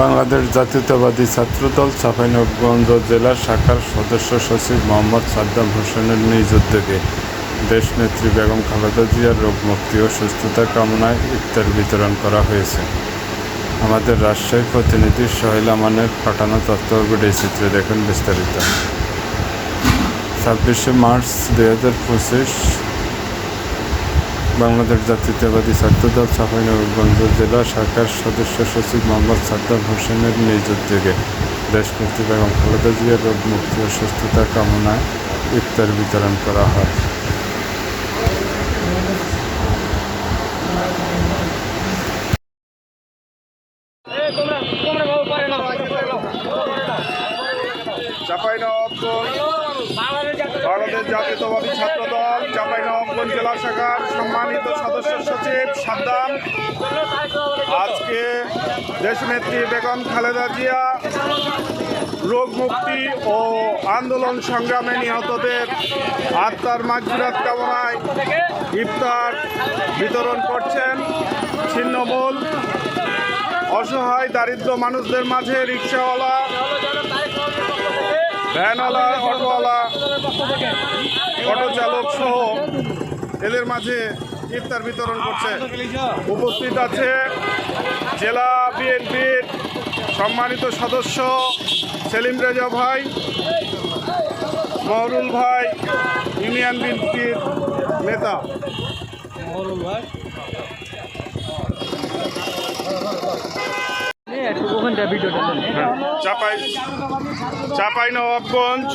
বাংলাদেশ জাতীয়তাবাদী ছাত্রদল চাঁপাইনবাবগঞ্জ জেলা শাখার সদস্য সচিব মোহাম্মদ সাদ্দাম হোসেনের নিজ উদ্যোগে দেশনেত্রী বেগম খালেদা জিয়ার রোগমুক্তি ও সুস্থতা কামনায় ইফতার বিতরণ করা হয়েছে। আমাদের রাজশাহী প্রতিনিধি সোহেল আমানের পাঠানো ভিডিও চিত্রে দেখুন বিস্তারিত। ছাব্বিশে মার্চ দুই হাজার পঁচিশ বাংলাদেশ জাতীয়তাবাদী ছাত্রদল চাঁপাইনবাবগঞ্জ জেলা শাখার সদস্য সচিব মোহাম্মদ সাদ্দাম হোসেনের নিজ উদ্যোগে দেশনেত্রী বেগম খালেদা জিয়ার রোগ মুক্তি ও সুস্থতা কামনায় ইফতার বিতরণ করা হয়। বাংলাদেশ জাতীয়তাবাদী ছাত্রদল চাঁপাইনবাবগঞ্জ জেলা শাখার সম্মানিত সদস্য সচিব সাদ্দাম। আজকে দেশনেত্রী বেগম খালেদা জিয়া রোগ মুক্তি ও আন্দোলন সংগ্রামে নিহতদের আত্মার মাগফিরাত কামনায় ইফতার বিতরণ করছেন ছিন্নমূল অসহায় দারিদ্র মানুষদের মাঝে রিক্সাওয়ালা ভ্যানওয়ালা, অটোওয়ালা, অটো চালক সহ এদের মাঝে ইফতার বিতরণ করছে। উপস্থিত আছে জেলা বিএনপির সম্মানিত সদস্য সেলিম রেজা ভাই, মহরুল ভাই, ইউনিয়ন বিএনপির নেতা। ওখানটা ভিডিওটা চাপাই চাপাই নবাবগঞ্জ।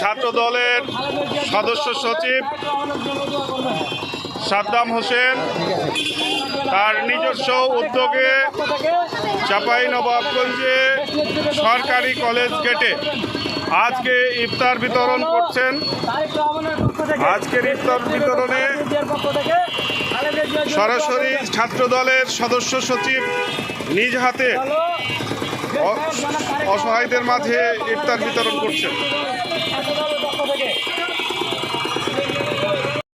ছাত্র দলের সদস্য সচিব সাদ্দাম হোসেন, তার নিজস্ব উদ্যোগে চাপাই নবাবগঞ্জে সরকারি কলেজ গেটে আজকে ইফতার বিতরণ করছেন। আজকের ইফতার বিতরণে সরাসরি ছাত্র দলের সদস্য সচিব নিজ হাতে অসহায়দের মাঝে ইফতার বিতরণ করছেন।